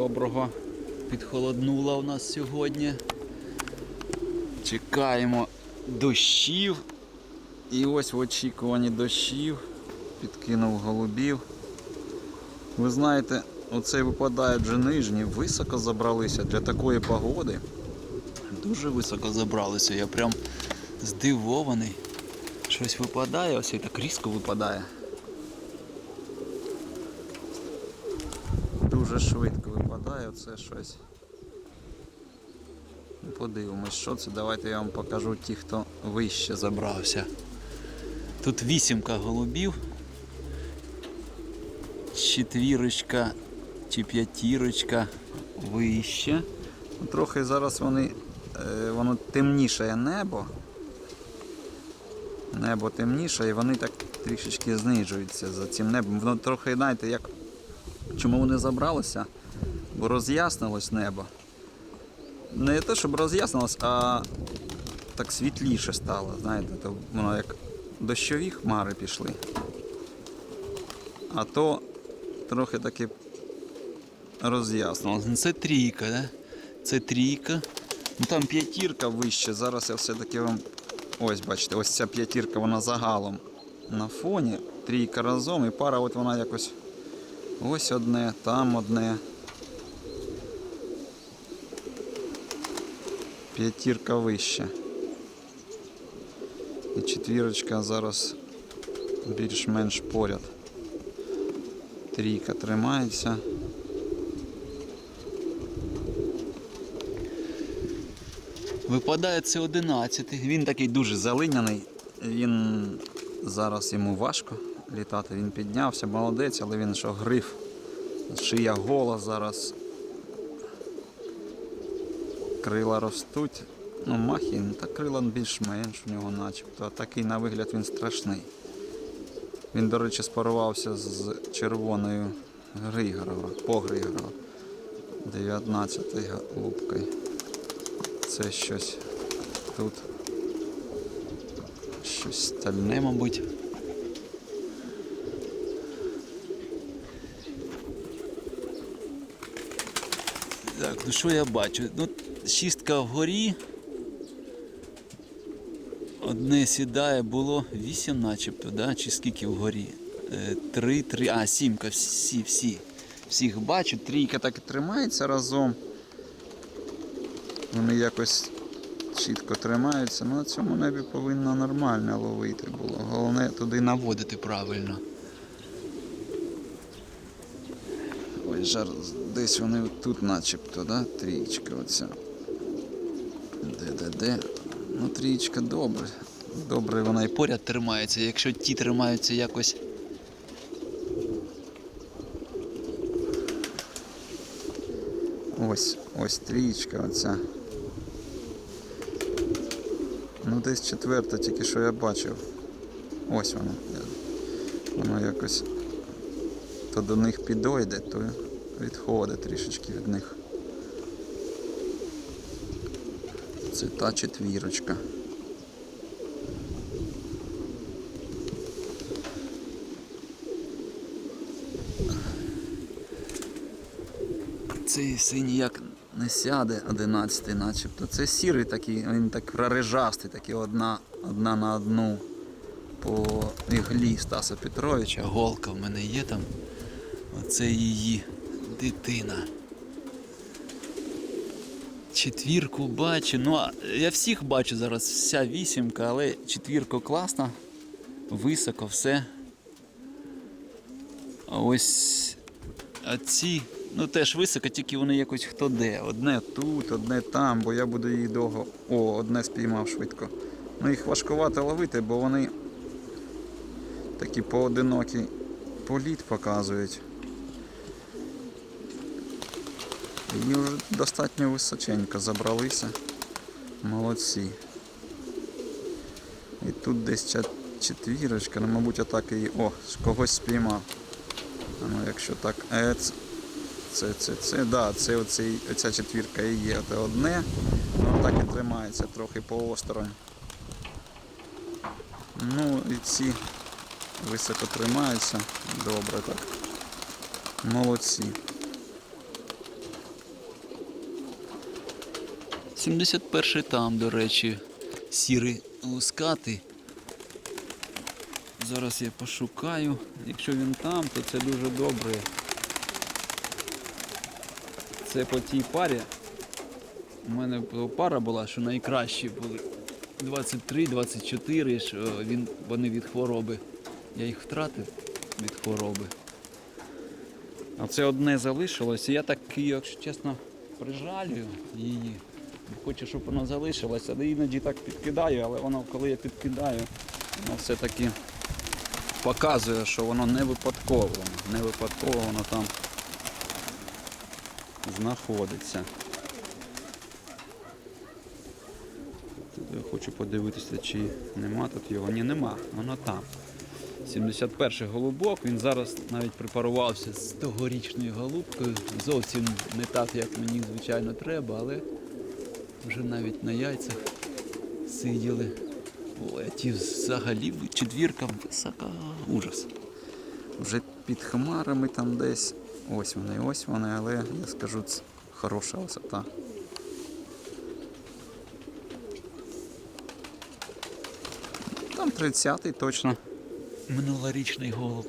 доброго. Підхолоднуло у нас сьогодні. Чекаємо дощів. І ось в очікуванні дощів підкинув голубів. Ви знаєте, оце випадають вже нижні, високо забралися для такої погоди. Дуже високо забралися, я прям здивований. Щось випадає, ось і так різко випадає. Дуже швидко випадає оце щось. Подивимось, що це. Давайте я вам покажу ті, хто вище забрався. Тут вісімка голубів. Четвірочка чи п'ятірочка вище. Ну, Трохи зараз вони, е, воно темніше небо. Небо темніше і вони так трішечки знижуються за цим небом. Воно трохи, знаєте, як Чому вони забралися? Бо роз'яснилось небо. Не те, щоб роз'яснилось, а так світліше стало, знаєте, то воно як дощові хмари пішли. А то трохи таки роз'яснилось. Ну, Це трійка, да? Це трійка. Ну там п'ятірка вище. Зараз я все-таки вам. Ось бачите, ось ця п'ятірка, вона загалом на фоні. Трійка разом і пара, от вона якось Ось одне, там одне. П'ятірка вище. І четвірочка зараз більш-менш поряд. Трійка тримається. Випадає це 11. Він такий дуже залиняний. Він зараз йому важко літати. Він піднявся, молодець, але він що гриф. Шия гола зараз. Крила ростуть. Ну, махін, та крила більш-менш у нього начебто. А такий на вигляд він страшний. Він, до речі, спарувався з червоною Григорова, по Григорова. 19 голубкою. Це щось тут. Щось стальне, мабуть. Так, ну що я бачу? Ну, шістка вгорі. Одне сідає, було вісім начебто, да? чи скільки вгорі? Е, Три, три, а, сімка, всі, всі. Всіх бачу, трійка так і тримається разом. Вони якось чітко тримаються. Ну на цьому небі повинно нормально ловити було. Головне туди наводити правильно. Ой, жар, десь вони тут начебто, да? Трієчка оця. Де-де-де. Ну, трієчка добре. Добре вона і поряд тримається. Якщо ті тримаються якось. Ось, ось трієчка оця. Ну десь четверта, тільки що я бачив. Ось вона. Воно якось то до них підойде, то відходить трішечки від них. Це та четвірочка. Цей синій ніяк не сяде 11 начебто. Це сірий такий, він так прорежастий, такий одна, одна на одну по іглі Стаса Петровича. Голка в мене є там. Оце її дитина. Четвірку бачу. Ну, а я всіх бачу зараз, вся вісімка, але четвірка класна. Високо все. А ось ці, ну теж високо, тільки вони якось хто де. Одне тут, одне там, бо я буду їх довго. О, одне спіймав швидко. Ну їх важкувато ловити, бо вони такі поодинокі політ показують. І вже достатньо височенько забралися. Молодці. І тут десь четвірочка, ну мабуть отак і... О, когось спіймав. А ну якщо так. Е, це, це, це, це, да, це оцей, оця четвірка і є. Це одне, воно так і тримається трохи поосторонь. Ну і ці високо тримаються. Добре так. Молодці. 71 там, до речі, сірий лускатий. Зараз я пошукаю. Якщо він там, то це дуже добре. Це по тій парі. У мене пара була, що найкращі були. 23-24, що він, вони від хвороби. Я їх втратив від хвороби. А це одне залишилось. Я так, якщо чесно, прижалюю її. Хочу, щоб воно залишилося. Але іноді так підкидаю, але воно, коли я підкидаю, воно все-таки показує, що воно не випадково. Не випадково воно там знаходиться. Я хочу подивитися, чи нема тут його. Ні, нема, воно там. 71-й голубок, він зараз навіть припарувався з тогорічною голубкою. Зовсім не так, як мені звичайно треба, але вже навіть на яйцях сиділи. Ой, а ті взагалі четвірка висока. Ужас. Вже під хмарами там десь. Ось вони, ось вони, але я скажу, це хороша висота. Там 30-й точно. Минулорічний голуб.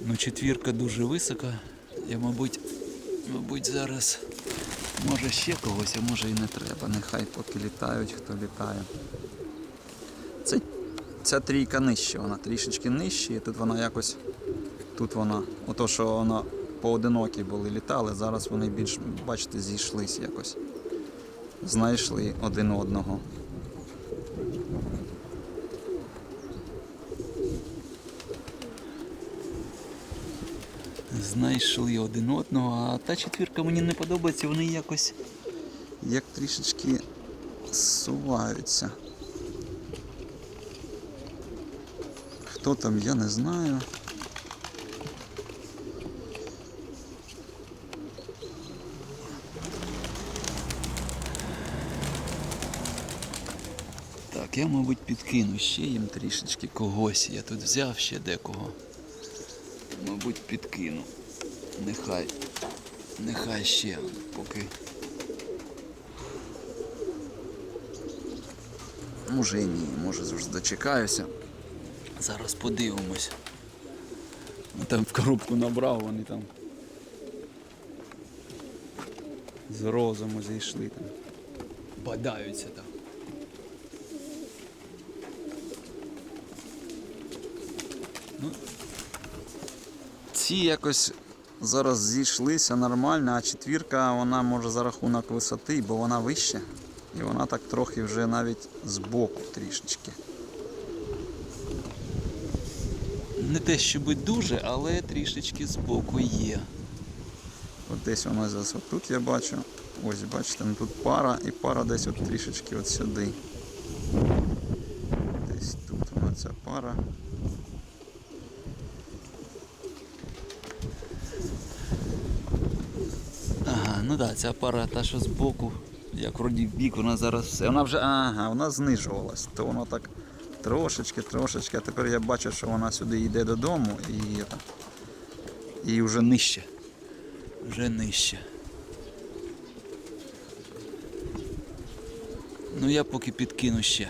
Ну, четвірка дуже висока. Я, мабуть, мабуть, зараз може ще когось, а може і не треба. Нехай поки літають, хто літає. Це, ця трійка нижче, вона трішечки нижче, і тут вона якось. Тут вона, ото що вона поодинокі були літали, зараз вони більш, бачите, зійшлись якось. Знайшли один одного. Знайшли один одного, а та четвірка мені не подобається, вони якось як трішечки зсуваються. Хто там, я не знаю. Так, я, мабуть, підкину ще їм трішечки когось. Я тут взяв ще декого. Мабуть, підкину. Нехай. Нехай ще поки. Може і ні, може завжди дочекаюся. Зараз подивимось. Ну, Там в коробку набрав, вони там. З розуму зійшли там. Бадаються там. Ну, ці якось зараз зійшлися нормально, а четвірка вона може за рахунок висоти, бо вона вища. І вона так трохи вже навіть збоку трішечки. Не те, щоб дуже, але трішечки збоку є. От десь вона зараз отут я бачу. Ось бачите, ну тут пара і пара десь от трішечки от сюди. Десь тут вона ця пара. Ага, ну так, ця пара та, що збоку, як вроді бік, вона зараз все. Вона вже, ага, вона знижувалась, то воно так трошечки, трошечки, а тепер я бачу, що вона сюди йде додому і, і вже нижче. Вже нижче. Ну я поки підкину ще.